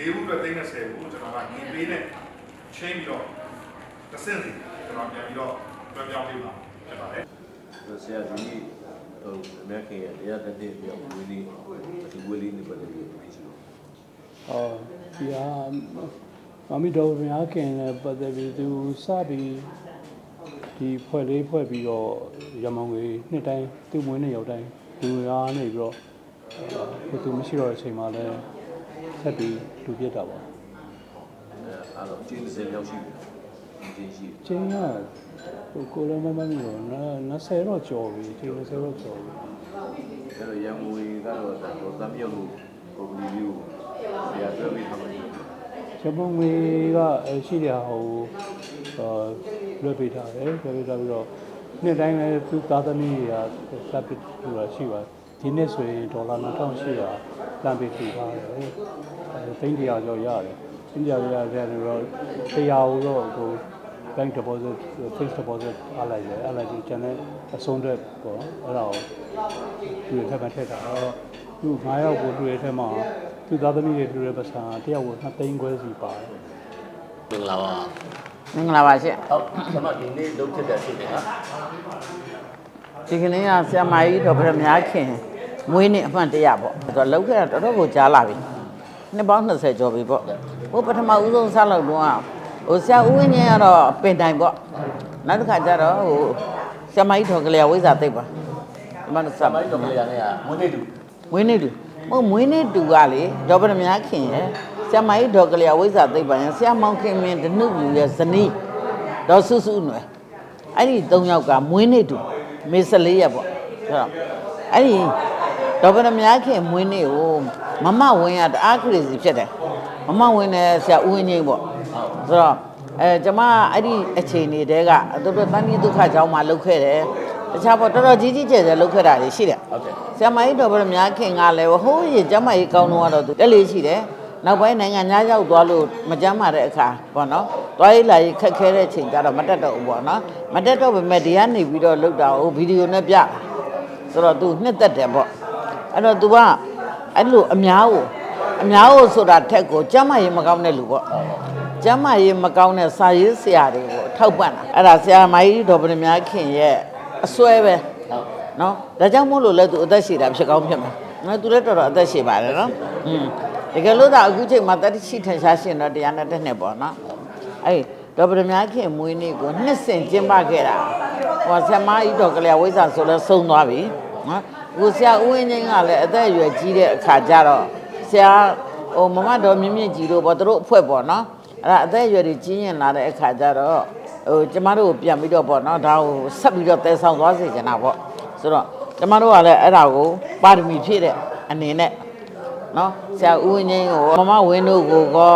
၄ဦးအတွက်သိန်း30ကိုကျွန်တော်ကဒီပေးနဲ့ချိန်ပြီးတော့တစ်ဆင့်စီကျွန်တော်ပြန်ပြီးတော့ပြန်ပြောင်းပေးမှာဖြစ်ပါတယ်ဆရာဒီနေ့ဟိုအမေခင်ရဲ့တရားသက်သက်ပြောဝေးလေးဒီဝေးလေးနေပတ်သက်ပြီးပြောချင်တော့အော်ဒီဟာမမီတော်ဘုရားခင်နဲ့ပတ်သက်ပြီးသူစပြီးဒီဖွဲ့လေးဖွဲ့ပြီးတော့ရမောင်ကြီးနှစ်တိုင်းသူ့မွေးနေ့ရောက်တိုင်းသူအားနေပြီးတော့ဘယ်သူမရှိတော့တဲ့အချိန်မှာလည်း ဆက်ပြီးလူပြစ်တာပါအဲအဲ့တော့ကျင်းစင်ရောက်ရှိတယ်ကျင်းရှိချင်းကဟိုကိုလုံးမမမီတော့20တော့ကျော်ပြီဒီ20တော့ကျော်ပြီအဲ့တော့ရန်ကုန်ကတော့တော့သမီးလို့ပုံလီမျိုးဆရာပြောပြီးထားတယ်ရမုံငွေကအဲရှိတယ်ဟိုအာလွှတ်ပေးထားတယ်လွှတ်ပေးထားပြီးတော့နှစ်တိုင်းလည်းသူသားသမီးတွေကတပ်ပစ်လို့ရရှိပါတယ် ဒီနှစ်ဆိုရင်ဒေါ်လာ2800လမ်းပေးထူထားတယ်အဲသိန်း100ကျော်ရတယ်သိန်း100ရတယ်တော့တရားဦးတော့ဟို bank deposit fixed deposit အားလိုက်တယ်အားလိုက်ပြီးကျန်တဲ့အဆုံးတဲ့ပေါ့အဲ့ဒါကိုသူတွေထပ်မထည့်တာတော့သူ9ယောက်ကိုတွေ့တဲ့ထဲမှာသူသားသမီးတွေတွေ့တဲ့ပတ်စံတယောက်ကို2သိန်းခွဲစီပါတယ်မင်္ဂလာပါမင်္ဂလာပါရှင်ဟုတ်ကျွန်တော်ဒီနေ့လုပ်ဖြစ်တဲ့ဖြစ်တယ်နော်ဒီကနေ့ကဆရာမကြီးတော်ဗရမများခင် မွေးနေ့အမှန်တရပေါ့ဆိုတော့လောက်ခဲ့တာတော်တော်ကိုကြားလာပြီနှစ်ပေါင်း20ကျော်ပြီပေါ့ဟိုပထမဦးဆုံးဆက်လောက်တော့ဟိုဆရာဦးဝင်းကြီးကတော့ပင်တိုင်ပေါ့နောက်တစ်ခါကျတော့ဟိုဆရာမကြီးတော်ကလေးဝိဇ္ဇာသိပ်ပါဒီမှာဆဆရာရာမမကြီးတော်ကလေးရတဲ့မွေးနေ့တူမွေးနေ့တူမဟုတ်မွေးနေ့တူကလေဒေါ်ဗရမများခင်ရယ်ဆရာမကြီးတော်ကလေးဝိဇ္ဇာသိပ်ပါရင်ဆရာမောင်ခင်မင်းဒနုလူရဲ့ဇနီးဒေါ်စုစုနွယ်အဲ့ဒီ၃ယောက်ကမွေးနေ့တူမေ14ရက်ပေါ့ဆိုတော့အဲ့ဒီ ဒေါ်ဗရမများခင်မွေးနေ့ကိုမမဝင်းရတအားခရီစီဖြစ်တယ်မမဝင်းနဲ့ဆရာဦးဝင်းကြီးပေါ့ဆိုတော့အဲကျွန်မအဲ့ဒီအချိန်နေတဲကသူတို့တန်ကြီးဒုက္ခကြောင်းမှာလှုပ်ခဲ့တယ်တခြားပေါ့တော်တော်ကြီးကြီးကျယ်ကျယ်လှုပ်ခဲ့တာတွေရှိတယ်ဟုတ်တယ်ဆရာမကြီးတော်ဗရမများခင်ကလည်းဟိုးရေကျမ်းမကြီးကောင်းတော့တော့သူတက်လေးရှိတယ်နောက်ပိုင်းနိုင်ငံသားရောက်သွားလို့မကျမ်းမာတဲ့အခါပေါ့နော်သွားရေးလာရေးခက်ခဲတဲ့ချိန်ကျတော့မတက်တော့ဘူးပေါ့နော်မတက်တော့ပေမဲ့ဒီကနေပြီးတော့လောက်တာဟိုဗီဒီယိုနဲ့ပြတာဆိုတော့ तू နှစ်သက်တယ်ပေါ့ အဲ့တော့ तू ကအဲ့လိုအများကိုအများကိုဆိုတာထက်ကိုကျမ်းမကြီးမကောင်းတဲ့လူပေါ့ကျမ်းမကြီးမကောင်းတဲ့စာရေးဆရာတွေကိုထောက်ပံ့တာအဲ့ဒါဆရာမကြီးတော်ဗရမများခင်ရဲ့အစွဲပဲ ဟုတ် နော်ဒါကြောင့်မို့လို့လဲသူအသက်ရှည်တာဖြစ်ကောင်းဖြစ်မှာနော်သူလည်းတော်တော်အသက်ရှည်ပါတယ်နော်อืมတကယ်လို့သာအခုချိန်မှာတတိရှိထင်ရှားရှင်တော့တရားနဲ့တစ်နှစ်ပေါ့နော်အဲ့ဒေါ်ဗရမခင်မွေးနေ့ကိုနှစ်ဆင်ကျင်းပခဲ့တာဟောဆရာမကြီးတော်ကလေးဝိဇ္ဇာဆိုလဲဆုံးသွားပြီ နော်ကိုဆရာဦးဝင်းငိမ့်ကလည်းအသက်အရွယ်ကြီးတဲ့အခါကျတော့ဆရာဟိုမမတော်မြင့်မြင့်ကြီးတို့ပေါ့သူတို့အဖွဲ့ပေါ့နော်အဲ့ဒါအသက်အရွယ်ကြီးကြီးရင်လာတဲ့အခါကျတော့ဟိုကျမတို့ကိုပြန်ပြီးတော့ပေါ့နော်ဒါကိုဆက်ပြီးတော့တည်ဆောင်သွားစေချင်တာပေါ့ဆိုတော့ကျမတို့ကလည်းအဲ့ဒါကိုပါရမီဖြည့်တဲ့အနေနဲ့နော်ဆရာဦးဝင်းချင်းကိုမမဝင်းတို့ကိုကော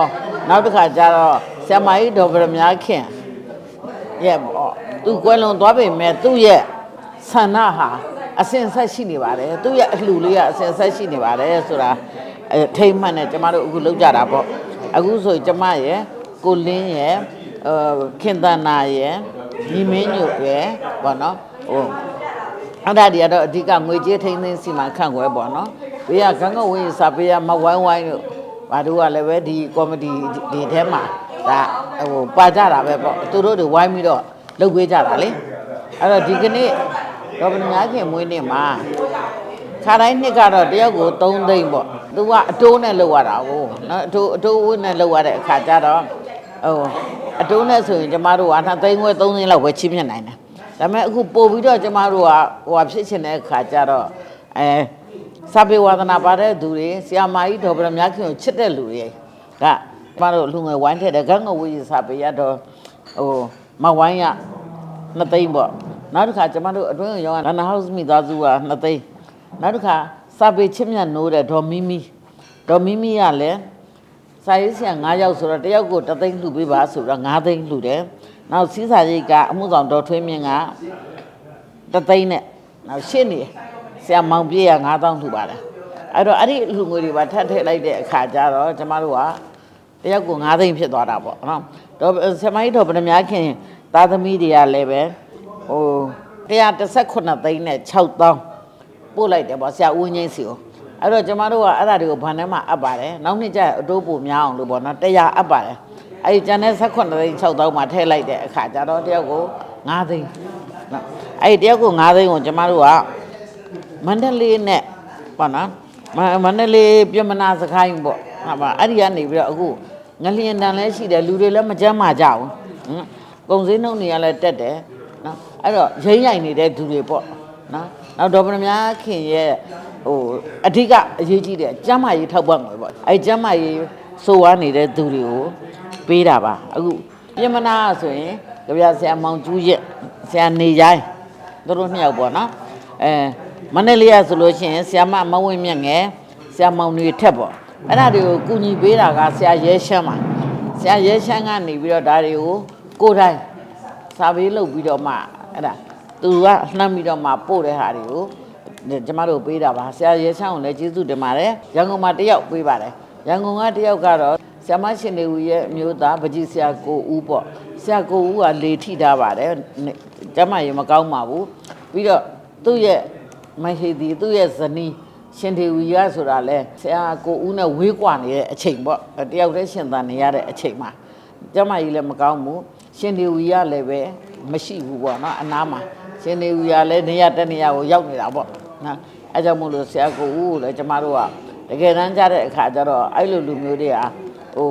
နောက်တစ်ခါကျတော့ဆရာမကြီးဒေါ်ဗရမများခင်ရဲ့ပေါ့သူကွယ်လွန်သွားပေမဲ့သူ့ရဲ့ဆန္ဒဟာ အစဉ်ဆက်ရှိနေပါတယ်သူ့ရဲ့အလှူလေးကအစဉ်ဆက်ရှိနေပါတယ်ဆိုတာအဲထိမ့်မှန်နဲ့ကျမတို့အခုလောက်ကြတာပေါ့အခုဆိုကျမရဲ့ကိုလင်းရဲ့အဲခင်သနာရဲ့ညီမင်းညို့ရဲ့ပေါ့နော်ဟိုအဲ့ဒါတွေကတော့အဓိကငွေကြေးထိန်းသိမ်းစီမံခန့်ခွဲပေါ့နော်ဘေးကကန်းကဝင်းစာပေးရမဝိုင်းဝိုင်းတို့ဘာတို့ကလည်းပဲဒီကော်မတီဒီထဲမှာဒါဟိုပါကြတာပဲပေါ့သူတို့တွေဝိုင်းပြီးတော့လုပ်ပေးကြတာလေအဲ့တော့ဒီကနေ့ ဒေါ်ဗညာခင်မွေးနေ့မှာခါတိုင်းနှစ်ကတော့တယောက်ကို3သိန်းပေါ့သူကအတိုးနဲ့လောက်ရတာကိုနော်အတိုးအတိုးဝင်းနဲ့လောက်ရတဲ့အခါကျတော့ဟိုအတိုးနဲ့ဆိုရင်ကျမတို့က2သိန်းခွဲ3သိန်းလောက်ပဲချင်းမြတ်နိုင်တယ်ဒါပေမဲ့အခုပို့ပြီးတော့ကျမတို့ကဟိုဟာဖြစ်ချင်တဲ့အခါကျတော့အဲစာပေဝါသနာပါတဲ့သူတွေဆရာမကြီးတော်ဗရမများခင်ကိုချစ်တဲ့လူတွေကကျမတို့လူငယ်ဝိုင်းထက်တဲ့ဂန်းငဝေးစာပေရတော့ဟိုမဝိုင်းရနှစ်သိန်းပေါ့ နောက်တစ်ခါကျမတို့အတွင်းရောလန်နာဟောက်စ်မိသားစုကနှစ်သိန်းနောက်တစ်ခါစာပေချစ်မြတ်နိုးတဲ့ဒေါ်မီမီဒေါ်မီမီကလည်းစာရေးဆရာ9ယောက်ဆိုတော့တယောက်ကိုတသိန်းလှူပေးပါဆိုတော့9သိန်းလှူတယ်။နောက်စီးစာရိတ်ကအမှုဆောင်တော်ထွေးမြင့်ကတသိန်းနဲ့နောက်ရှင်းနေဆရာမောင်ပြေးက9000လှူပါတယ်။အဲ့တော့အဲ့ဒီလှူငွေတွေပါထပ်ထည့်လိုက်တဲ့အခါကျတော့ကျမတို့ကတယောက်ကို9သိန်းဖြစ်သွားတာပေါ့နော်။တော့ဆရာမကြီးတော်ဗရမများခင်သားသမီးတွေကလည်းပဲ ဟို118သိန်းနဲ့6000ပို့လိုက်တယ်ပေါ့ဆရာဦးဝင်းငိမ့်စီကိုအဲ့တော့ကျမတို့ကအဲ့ဒါတွေကိုဘန်ထဲမှာအပ်ပါတယ်နောက်နှစ်ကျရင်အတိုးပိုများအောင်လို့ပေါ့နော်တရားအပ်ပါတယ်အဲ့ဒီကျန်တဲ့18သိန်း6တောင်းမှာထည့်လိုက်တဲ့အခါကျတော့တယောက်ကို9သိန်းနော်အဲ့ဒီတယောက်ကို9သိန်းကိုကျမတို့ကမန္တလေးနဲ့ပေါ့နော်မမန္တလေးပြမနာစခိုင်းပေါ့ဟာပါအဲ့ဒီကနေပြီးတော့အခုငလျင်တန်လဲရှိတယ်လူတွေလည်းမကြမ်းမာကြဘူးဟမ်ကုံစင်းနှုတ်နေရလဲတက်တယ်နော် အဲ့တော့ရိမ့်ရိုင်နေတဲ့သူတွေပေါ့နော်နောက်ဒေါ်ပနများခင်ရဲ့ဟိုအဓိကအရေးကြီးတယ်ကျမ်းမာရေးထောက်ပံ့ငွေပေါ့အဲ့ကျမ်းမာရေးစိုးဝါးနေတဲ့သူတွေကိုပေးတာပါအခုပြမနာဆိုရင်ကြပြဆရာမောင်ကျူးရဲ့ဆရာနေရိုင်းသူတို့နှစ်ယောက်ပေါ့နော်အဲမန္တလေးကဆိုလို့ရှိရင်ဆရာမမဝင်းမြတ်ငယ်ဆရာမောင်တွေထက်ပေါ့အဲ့ဒါတွေကိုကူညီပေးတာကဆရာရဲရှမ်းပါဆရာရဲရှမ်းကနေပြီးတော့ဒါတွေကိုကိုယ်တိုင်စာပေးလုပ်ပြီးတော့မှ အဲ့ဒါသူကနှမ်းပြီးတော့မှပို့တဲ့ဟာတွေကိုကျမတို့ပေးတာပါဆရာရဲရှမ်းကိုလည်းကျေးဇူးတင်ပါတယ်ရန်ကုန်မှာတစ်ယောက်ပေးပါတယ်ရန်ကုန်ကတစ်ယောက်ကတော့ဆရာမရှင်နေဦးရဲ့အမျိုးသားပကြီးဆရာကိုဦးပေါ့ဆရာကိုဦးကလေထိထားပါတယ်ကျမရေမကောင်းပါဘူးပြီးတော့သူ့ရဲ့မဟေဒီသူ့ရဲ့ဇနီးရှင်ဒေဝီရဆိုတာလဲဆရာကိုဦးနဲ့ဝေးကွာနေတဲ့အချိန်ပေါ့တယောက်တည်းရှင်သန်နေရတဲ့အချိန်မှာကျမကြီးလည်းမကောင်းဘူးရှင်ဒေဝီရလည်းပဲ မရှိဘူးပေါ့နော်အနားမှာရှင်ဒေဝီရလည်းနေရတဲ့နေရာကိုရောက်နေတာပေါ့နော်အဲကြောင့်မို့လို့ဆရာကိုဦးကိုလည်းကျမတို့ကတကယ်တမ်းကြတဲ့အခါကျတော့အဲ့လိုလူမျိုးတွေကဟို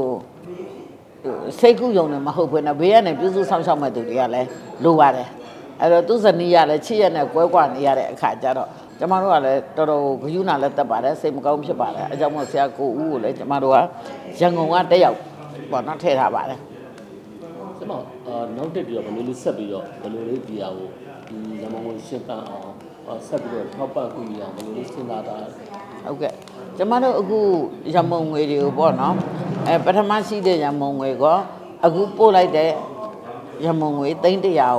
စိတ်ကူးယုံနေမဟုတ်ဘဲနဲ့ဘေးကနေပြုစုဆောင်ရှောက်မဲ့သူတွေကလည်းလိုပါတယ်အဲ့တော့သူဇနီးရလည်းချစ်ရနဲ့ကွဲကွာနေရတဲ့အခါကျတော့ကျမတို့ကလည်းတော်တော်ဂယုဏလည်းတက်ပါတယ်စိတ်မကောင်းဖြစ်ပါတယ်အဲကြောင့်မို့ဆရာကိုဦးကိုလည်းကျမတို့ကရန်ကုန်ကတက်ရောက်ပေါ့နော်ထည့်ထားပါတယ် ကျမအာနောက်တက်ပြီးတော့ဘယ်လိုလေးဆက်ပြီးတော့ဘယ်လိုလေးဒီဟာကိုဒီရမုံကိုရှင်းပန်းအောင်အာဆက်ပြီးတော့ထောက်ပံ့ကူညီအောင်ဘယ်လိုလေးစဉ်းစားတာလဲဟုတ်ကဲ့ကျမတို့အခုရမုံငွေတွေကိုပေါ့နော်အဲပထမရှိတဲ့ရမုံငွေကအခုပို့လိုက်တဲ့ရမုံငွေ300ကိုရော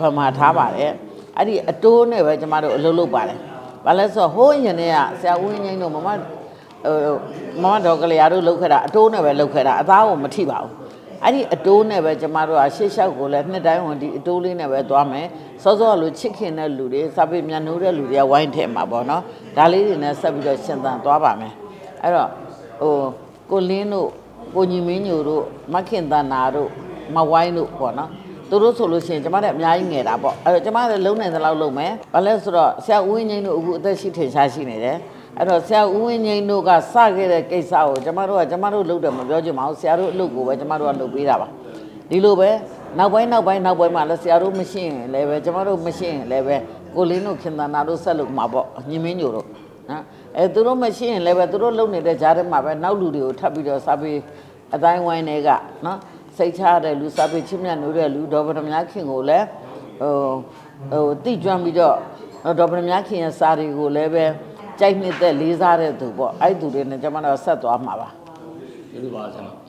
ဗမာထားပါတယ်အဲ့ဒီအတိုးနဲ့ပဲကျမတို့အလုပ်လုပ်ပါတယ်ဘာလဲဆိုတော့ဟိုးရင်တည်းကဆရာဦးဝင်းငိမ့်တို့မမဟိုမမတော်ကလေးအားတို့လုပ်ခဲ့တာအတိုးနဲ့ပဲလုပ်ခဲ့တာအသားကိုမထိပါဘူး အဲ့ဒီအတိုးနဲ့ပဲကျမတို့ကရှေ့လျှောက်ကိုလည်းနှစ်တိုင်းဝင်ဒီအတိုးလေးနဲ့ပဲသွားမယ်စောစောကလိုချစ်ခင်တဲ့လူတွေစာပေမြန်နိုးတဲ့လူတွေကဝိုင်းထဲမှာပေါ့နော်ဒါလေးတွေနဲ့ဆက်ပြီးတော့ရှင်သန်သွားပါမယ်အဲ့တော့ဟိုကိုလင်းတို့ကိုညီမင်းညိုတို့မခင်တန်နာတို့မဝိုင်းတို့ပေါ့နော်သူတို့ဆိုလို့ရှိရင်ကျမတို့အများကြီးငယ်တာပေါ့အဲ့တော့ကျမတို့လုံးနိုင်သလောက်လုံးမယ်ဘာလဲဆိုတော့ဆရာဦးဝင်းငိမ့်တို့အခုအသက်ရှိထင်ရှားရှိနေတယ် အဲ့တော့ဆရာဦးဝင်းငိမ့်တို့ကစခဲ့တဲ့ကိစ္စကိုကျမတို့ကကျမတို့လုပ်တယ်မပြောချင်ပါဘူးဆရာတို့အလုပ်ကိုပဲကျမတို့ကလုပ်ပေးတာပါဒီလိုပဲနောက်ပိုင်းနောက်ပိုင်းနောက်ပိုင်းမှာလည်းဆရာတို့မရှိရင်လည်းပဲကျမတို့မရှိရင်လည်းပဲကိုလင်းတို့ခင်သန္တာတို့ဆက်လုပ်မှာပေါ့ညီမင်းညိုတို့နော်အဲသူတို့မရှိရင်လည်းပဲသူတို့လုပ်နေတဲ့ကြားထဲမှာပဲနောက်လူတွေကိုထပ်ပြီးတော့စာပေအတိုင်းဝိုင်းတွေကနော်စိတ်ချတဲ့လူစာပေချင်းမြတ်နိုးတဲ့လူဒေါ်ဗဒမြခင်ကိုလည်းဟိုဟိုတိကျွမ်းပြီးတော့ဒေါ်ဗဒမြခင်ရဲ့စာတွေကိုလည်းပဲ ကြိုက်နှစ်သက်လေးစားတဲ့သူပေါ့အဲ့သူတွေနဲ့ကျွန်မတို့ဆက်သွားမှာပါကျေးဇူးပါဆရာမ